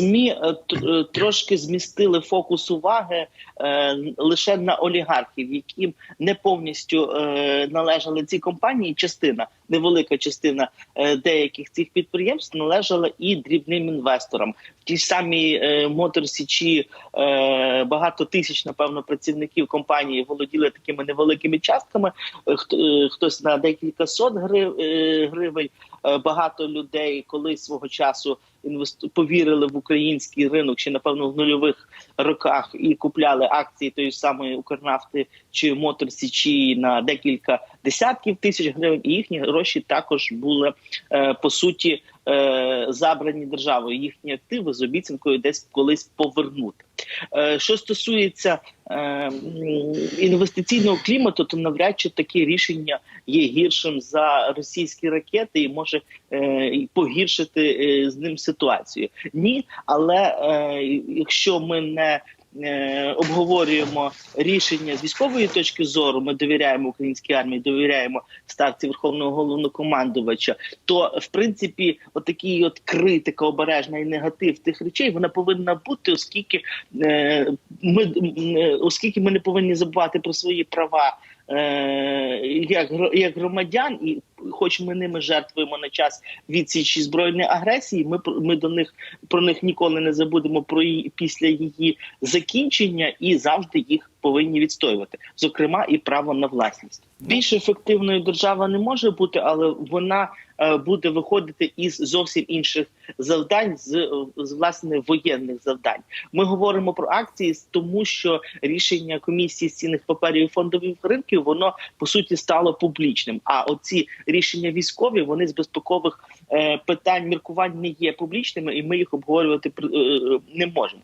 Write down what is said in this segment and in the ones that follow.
змі е, е, трошки змістили фокус уваги е, лише на олігархів, яким не повністю належали ці компанії. Частина невелика частина деяких цих підприємств належала і дрібним інвесторам. В тій самій Мотор Січі е, багато тисяч, напевно, працівників компанії володіли такими невеликими частками. Хто- Хтось на декілька сот грив- гривень. Багато людей колись свого часу повірили в український ринок, ще напевно в нульових роках і купляли акції тої самої Укрнафти чи Мотор Січі на декілька десятків тисяч гривень. І їхні гроші також були е, по суті е, забрані державою. Їхні активи з обіцянкою десь колись повернути. Е, Що стосується е, інвестиційного клімату, то навряд чи таке рішення є гіршим за російські ракети і може е, погіршити з ним ситуацію. Ні, але якщо ми не обговорюємо рішення з військової точки зору, ми довіряємо українській армії, довіряємо ставці верховного головнокомандувача, то в принципі, отакий от критика обережна і негатив тих речей вона повинна бути, оскільки е, ми е, оскільки ми не повинні забувати про свої права. Е, Як як громадян, і хоч ми ними жертвуємо на час відсічі збройної агресії, ми ми до них про них ніколи не забудемо про її після її закінчення і завжди їх повинні відстоювати, зокрема і право на власність. Більш ефективною держава не може бути, але вона е, буде виходити із зовсім інших завдань, з, е, з власне воєнних завдань. Ми говоримо про акції, тому що рішення комісії з цінних паперів і фондових ринків воно по суті стало публічним. А оці рішення військові вони з безпекових е, питань міркувань не є публічними, і ми їх обговорювати не можемо.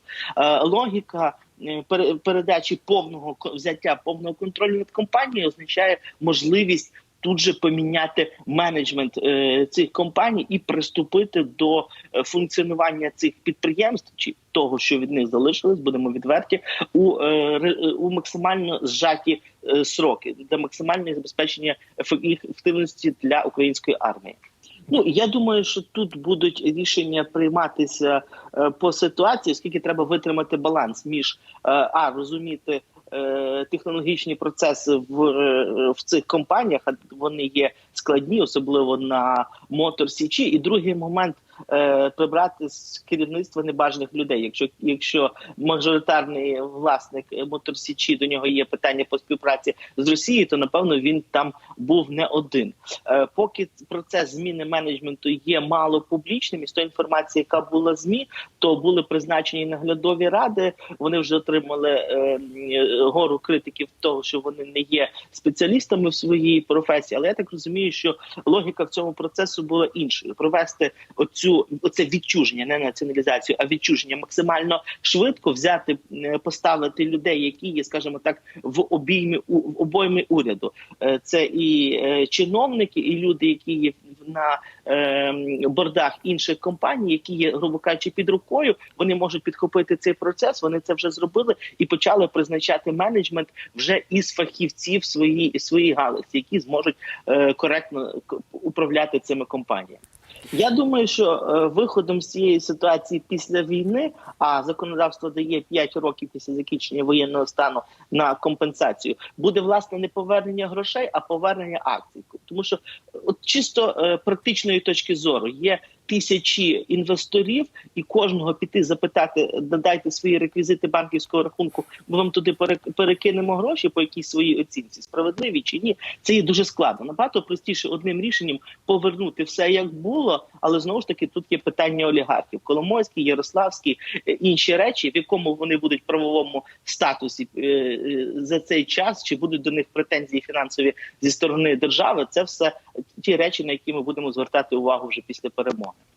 Логіка. Е, Передачі повного взяття повного контролю над компанією означає можливість тут же поміняти менеджмент е, цих компаній і приступити до е, функціонування цих підприємств чи того, що від них залишилось, будемо відверті, у, у максимально зжаті сроки для максимального забезпечення ефективності для української армії. Ну я думаю, що тут будуть рішення прийматися е, по ситуації, оскільки треба витримати баланс між е, а розуміти е, технологічні процеси в, в цих компаніях, вони є складні, особливо на мотор січі. І другий момент е, прибрати з керівництва небажаних людей. Якщо якщо мажоритарний власник е, мотор січі до нього є питання по співпраці з Росією, то напевно він там був не один. Е, поки процес зміни менеджменту є мало публічним, і з тої інформації, яка була змі, то були призначені наглядові ради. Вони вже отримали е, гору критиків того, що вони не є спеціалістами в своїй професії. Але я так розумію, що логіка в цьому процесу була іншою: провести оцю оце відчуження, не націоналізацію, а відчуження максимально швидко взяти, е, поставити людей, які є, скажімо так, в обіймі в обоймі уряду. Е, Це і е, чиновники, і люди, які є на бордах інших компаній, які є, грубо кажучи, під рукою. Вони можуть підхопити цей процес. Вони це вже зробили і почали призначати менеджмент вже із фахівців своїй своїй галузі, які зможуть коректно управляти цими компаніями. Я думаю, що е, виходом з цієї ситуації після війни, а законодавство дає 5 років після закінчення воєнного стану на компенсацію, буде власне не повернення грошей, а повернення акцій. Тому що от чисто е, практичної точки зору є тисячі інвесторів, і кожного піти запитати, додайте свої реквізити банківського рахунку, ми вам туди пере- перекинемо гроші по якійсь своїй оцінці, справедливі чи ні, це є дуже складно. Набагато простіше одним рішенням повернути все як було, але знову ж таки тут є питання олігархів: Коломойський, Ярославський, е, інші речі, в якому вони будуть в правовому статусі е, е, за цей час, чи будуть до них претензії фінансові зі сторони держави. Це все ті речі, на які ми будемо звертати увагу вже після перемоги.